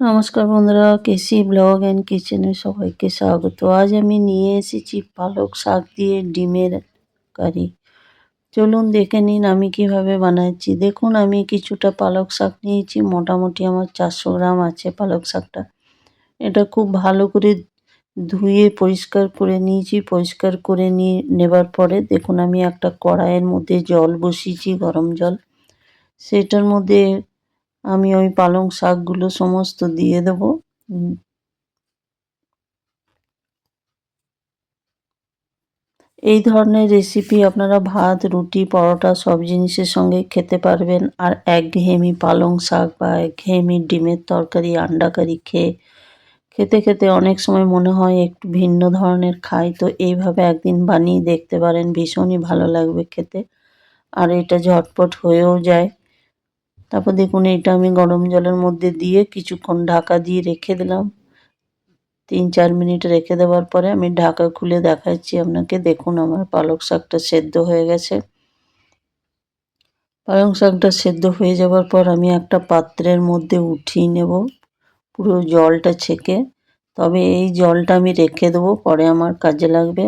নমস্কার বন্ধুরা, কেসি blog and কিচেনে সবাইকে স্বাগত। আজ আমি নিয়ে এসেছি পালক শাক দিয়ে ডিমের কারি। চলুন দেখে নিন আমি কীভাবে বানাচ্ছি। দেখুন, আমি কিছুটা পালক শাক নিয়েছি, মোটামুটি আমার চারশো গ্রাম আছে পালক শাকটা। এটা খুব ভালো করে ধুয়ে পরিষ্কার করে নিয়েছি, পরিষ্কার করে নিয়ে নেবার পরে দেখুন আমি একটা কড়াইয়ের মধ্যে জল বসিয়েছি, গরম জল। সেটার মধ্যে আমি ওই পালং শাকগুলো সমস্ত দিয়ে দেব। এই ধরনের রেসিপি আপনারা ভাত, রুটি, পরোটা সব জিনিসের সঙ্গে খেতে পারবেন। আর একঘেয়েমি পালং শাক বা এক একঘেয়েমি ডিমের তরকারি আন্ডা কারি খেয়ে খেতে খেতে অনেক সময় মনে হয় একটু ভিন্ন ধরনের খাই। তো এইভাবে একদিন বানিয়ে দেখতে পারেন, ভীষণই ভালো লাগবে খেতে। আর এটা ঝটপট হয়েও যায়। তারপর দেখুন এটা আমি গরম জলের মধ্যে দিয়ে কিছুক্ষণ ঢাকা দিয়ে রেখে দিলাম। তিন চার মিনিট রেখে দেওয়ার পরে আমি ঢাকা খুলে দেখাচ্ছি আপনাকে। দেখুন, আমার পালক শাকটা সেদ্ধ হয়ে গেছে। পালং শাকটা সেদ্ধ হয়ে যাওয়ার পর আমি একটা পাত্রের মধ্যে উঠিয়ে নেব। পুরো জলটা ছেঁকে। তবে এই জলটা আমি রেখে দেবো, পরে আমার কাজে লাগবে।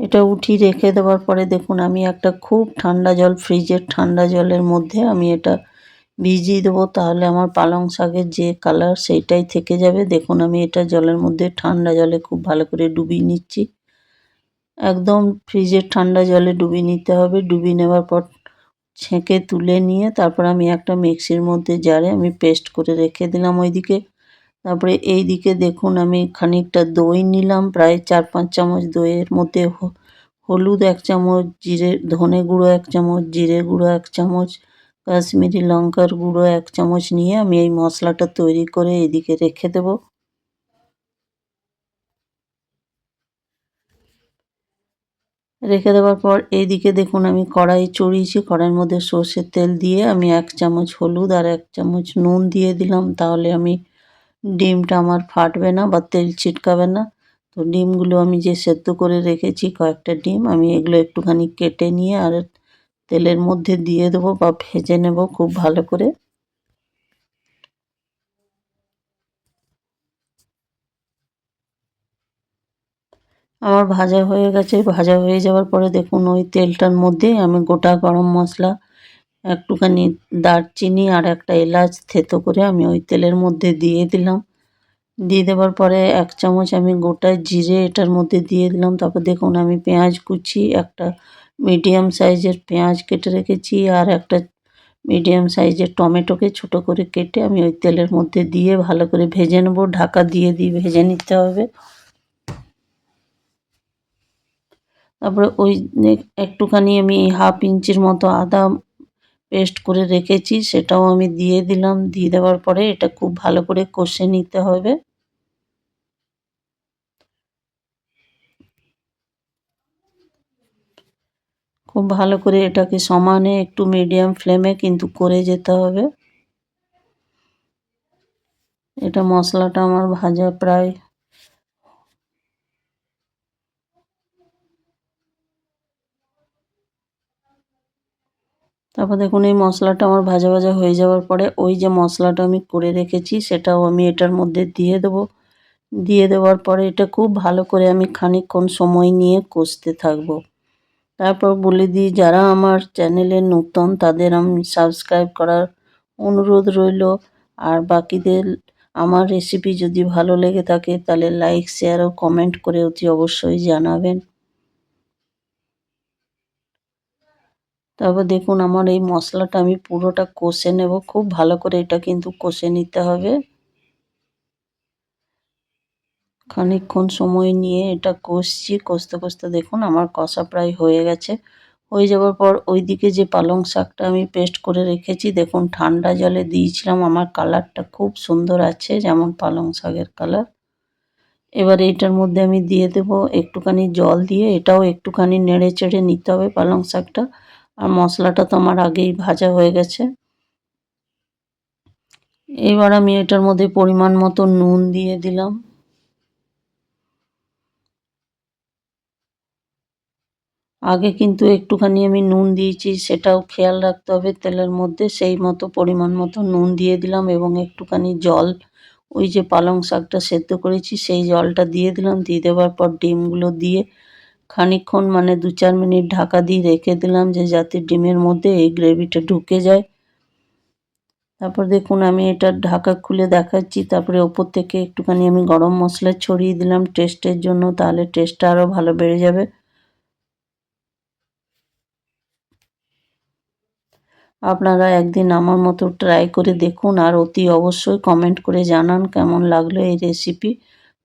এটা উঠিয়ে রেখে দেওয়ার পরে দেখুন, আমি একটা খুব ঠান্ডা জল, ফ্রিজের ঠান্ডা জলের মধ্যে আমি এটা ভিজিয়ে দেবো। তাহলে আমার পালং শাকের যে কালার সেইটাই থেকে যাবে। দেখুন, আমি এটা জলের মধ্যে ঠান্ডা জলে খুব ভালো করে ডুবিয়ে নিচ্ছি। একদম ফ্রিজের ঠান্ডা জলে ডুবিয়ে নিতে হবে। ডুবিয়ে নেওয়ার পর ছেঁকে তুলে নিয়ে তারপর আমি একটা মিক্সির মধ্যে জারে আমি পেস্ট করে রেখে দিলাম ওইদিকে। তারপরে এই দিকে দেখুন আমি খানিকটা দই নিলাম, প্রায় চার পাঁচ চামচ দইয়ের মধ্যে হলুদ এক চামচ, জিরে, ধনে গুঁড়ো এক চামচ, জিরে গুঁড়ো এক চামচ, কাশ্মীরি লঙ্কার গুঁড়ো এক চামচ নিয়ে আমি এই মশলাটা তৈরি করে এদিকে রেখে দেব। রেখে দেওয়ার পর এইদিকে দেখুন আমি কড়াই চড়িয়েছি, কড়াইয়ের মধ্যে সর্ষের তেল দিয়ে আমি এক চামচ হলুদ আর এক চামচ নুন দিয়ে দিলাম। তাহলে আমি ডিমটা আমার ফাটবে না বা তেল ছিটকাবে না। তো ডিমগুলো আমি যে সেদ্ধ করে রেখেছি কয়েকটা ডিম, আমি এগুলো একটুখানি কেটে নিয়ে আর তেলের মধ্যে দিয়ে দেবো বা ভেজে নেব খুব ভালো করে। আমার ভাজা হয়ে গেছে, ভাজা হয়ে যাওয়ার পরে দেখুন ওই তেলটার মধ্যে আমি গোটা গরম মশলা একটুখানি দারচিনি আর একটা এলাচ থেতো করে আমি ওই তেলের মধ্যে দিয়ে দিলাম। দিয়ে দেওয়ার পরে এক চামচ আমি গোটা জিরে এটার মধ্যে দিয়ে দিলাম। তারপর দেখুন আমি পেঁয়াজ কুচি, একটা মিডিয়াম সাইজের পেঁয়াজ কেটে রেখেছি আর একটা মিডিয়াম সাইজের টমেটোকে ছোট করে কেটে আমি ওই তেলের মধ্যে দিয়ে ভালো করে ভেজে নেব। ঢাকা দিয়ে দিয়ে ভেজে নিতে হবে। তারপরে ওই একটুখানি আমি হাফ ইঞ্চির মতো আদা পেস্ট করে রেখেছি, সেটাও আমি দিয়ে দিলাম। দিয়ে দেওয়ার পরে এটা খুব ভালো করে কষে নিতে হবে। খুব ভালো করে এটাকে সমানে একটু মিডিয়াম ফ্লেমে কিন্তু করে যেতে হবে। এটা মশলাটা আমার ভাজা প্রায় তারপর দেখুন এই মশলাটা আমার ভাজা ভাজা হয়ে যাওয়ার পরে ওই যে মশলাটা আমি করে রেখেছি, সেটাও আমি এটার মধ্যে দিয়ে দেবো। দিয়ে দেওয়ার পরে এটা খুব ভালো করে আমি খানিকক্ষণ সময় নিয়ে কষতে থাকব। তারপর বলে দিই, যারা আমার চ্যানেলে নতুন, তাদের আমি সাবস্ক্রাইব করার অনুরোধ রইল। আর বাকিদের, আমার রেসিপি যদি ভালো লেগে থাকে, তাহলে লাইক শেয়ার ও কমেন্ট করে অতি অবশ্যই জানাবেন। তারপর দেখুন আমার এই মশলাটা আমি পুরোটা কষে নেব। খুব ভালো করে এটা কিন্তু কষে নিতে হবে। খানিকক্ষণ সময় নিয়ে এটা কষছি। কষতে কষতে দেখুন আমার কষা প্রায় হয়ে গেছে। হয়ে যাওয়ার পর ওইদিকে যে পালং শাকটা আমি পেস্ট করে রেখেছি, দেখুন ঠান্ডা জলে দিয়েছিলাম। আমার কালারটা খুব সুন্দর আছে, যেমন পালং শাকের কালার। এবার এইটার মধ্যে আমি দিয়ে দেব একটুখানি জল দিয়ে। এটাও একটুখানি নেড়ে চেড়ে নিতে হবে পালং শাকটা। আর মশলাটা তো আমার আগেই ভাজা হয়ে গেছে। এবার আমি এটার মধ্যে পরিমাণ মতো নুন দিয়ে দিলাম। আগে কিন্তু একটুখানি আমি নুন দিয়েছি, সেটাও খেয়াল রাখতে হবে তেলের মধ্যে। সেই মতো পরিমাণ মতো নুন দিয়ে দিলাম এবং একটুখানি জল, ওই যে পালং শাকটা সেদ্ধ করেছি, সেই জলটা দিয়ে দিলাম। দিয়ে দেওয়ার পর ডিমগুলো দিয়ে খানিকক্ষণ মানে দু চার মিনিট ঢাকা দিয়ে রেখে দিলাম যে যাতে ডিমের মধ্যে এই গ্রেভিটা ঢুকে যায়। তারপর দেখুন আমি এটা ঢাকা খুলে দেখাচ্ছি। তারপরে ওপর থেকে একটুখানি আমি গরম মশলা ছড়িয়ে দিলাম টেস্টের জন্য, তাহলে টেস্টটা আরও ভালো বেড়ে যাবে। আপনারা একদিন আমার মতো ট্রাই করে দেখুন আর অতি অবশ্যই কমেন্ট করে জানান কেমন লাগল এই রেসিপি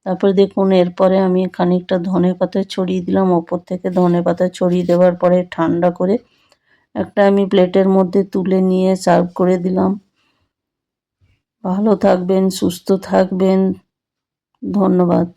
তারপরে দেখুন, এরপরে আমি খানিকটা ধনে পাতা ছড়িয়ে দিলাম। ওপর থেকে ধনে পাতা ছড়িয়ে দেওয়ার পরে ঠান্ডা করে একটা আমি প্লেটের মধ্যে তুলে নিয়ে সার্ভ করে দিলাম। ভালো থাকবেন, সুস্থ থাকবেন। ধন্যবাদ।